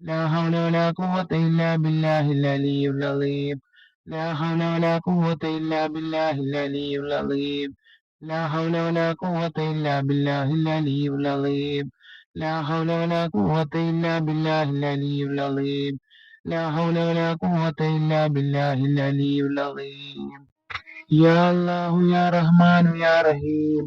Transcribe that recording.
لا حول ولا قوة إلا بالله العلي العظيم. لا حول ولا قوة إلا بالله العلي العظيم. لا حول ولا قوة إلا بالله العلي العظيم. لا حول ولا قوة إلا بالله العلي العظيم. لا حول ولا قوة إلا بالله العلي العظيم. يا الله يا رحمن يا رحيم.